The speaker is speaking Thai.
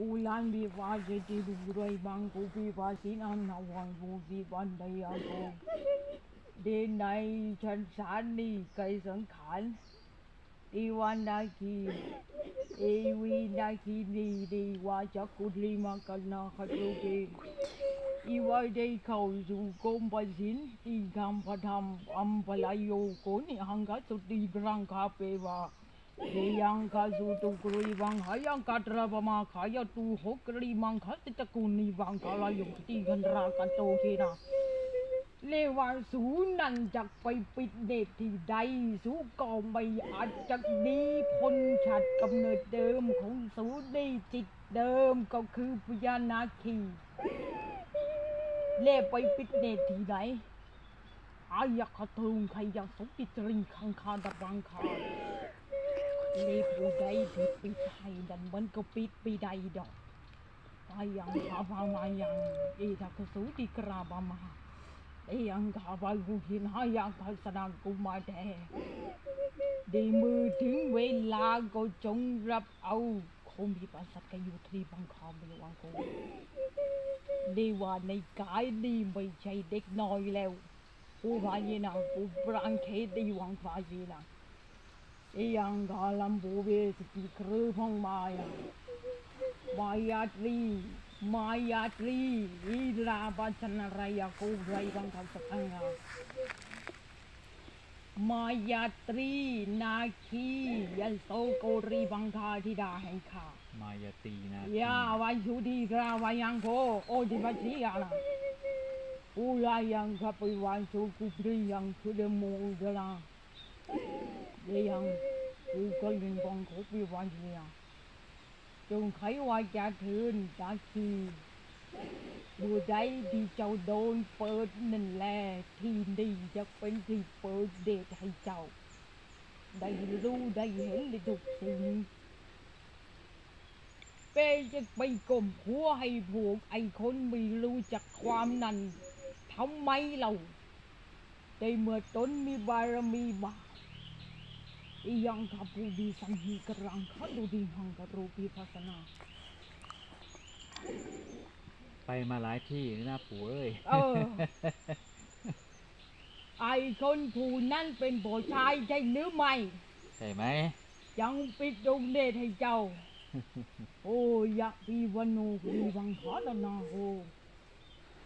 Ulan biwa jadi burai bangku biwa sinam nawan ya buzi bandai aku. Di nai chan san ni kai sang khan. Iwan naki, iwi naki ni di wa cakut lima kena khatu ke. Iwa dei kau su kong pasin, i gampat ham ampalayo ko ni hangga sutri berangkapi wa. Iwa dei kau su kong pasin, i gampat ham ampalayo ko ni hangga sutri berangkapi wa. ดูยัง้าสูตุกรีวังหายังกัตระบมาขายาตูหกรีมังคาติตะกุนีวังกาลายงตีกันรากันโตเคนาเลวาสูนันจักไปปิดเดทที่ใด สูก็ไม่อาจจักดีพ้นชัดกำเนิดเดิมของสูไดจิตเดิมก็คือพญานาคีเล่ไปปิดเดทที่ใดอายักขทุงใครอยากสมปิตริงคังคาดตบบังคาលេបូដៃពីពីថៃដល់មិនក៏ពីពីដៃដកអាយ៉ាងថាវ៉ាវអាយ៉ាងអីថាកស៊ូទីក្រាបមកអីយ៉ាងថាវ៉ាវហ៊ានហើយយ៉ាងផលស្ដាងគុំមកដែរดีมือถึงเวลาก็จงรับเอาคงมีประสัตกอยู่ที่บังคอมระวังกูนี่ว่าในกายนี่ไม่ใช่เด็กน้อยแล้วกูว่ายีนะกูปรางเคสดีวังฟ้ายีนะเอียังกาลัมบูเวสตีครื้องมายามายาตรีมายาตรีอีลาบัญชนะไรยาคูไรกังทัสักงฆามายาตรีนาคียันโตโกรีบังคาธิดาแห่งข้ามายาตีนาะยาวัยชุดีกราวายังโคโอจิบัชยานะอุยายังขับไปวัยชุกุปรียังชุดมูดลา về dần từ con đường con khúc vi hoàn về chúng khấy hoa cha thương cha chi bùa đấy đi châu đôn phớt nên là thì đi giấc bên thì phớt để thay châu đây lưu đây hết đi thuộc tình bê chất bay cồm khua hay buộc ai khốn mì lưu chặt ความนั้นทำไมเราได้เมื่อต้นมีบารมีบายังกับบูดีสังฮีกรังขัดูดีหังกับรูปีพัสนา ไปมาหลายที่นี่นะปู่เอ้ยเออไอ้คนผู้นั่นเป็นผอชายใช่หรือไม่ ใช่ไหม ยังปิดดวงเดชให้เจ้า โอ้ยะปีวันโนปีวังขอลนาโอ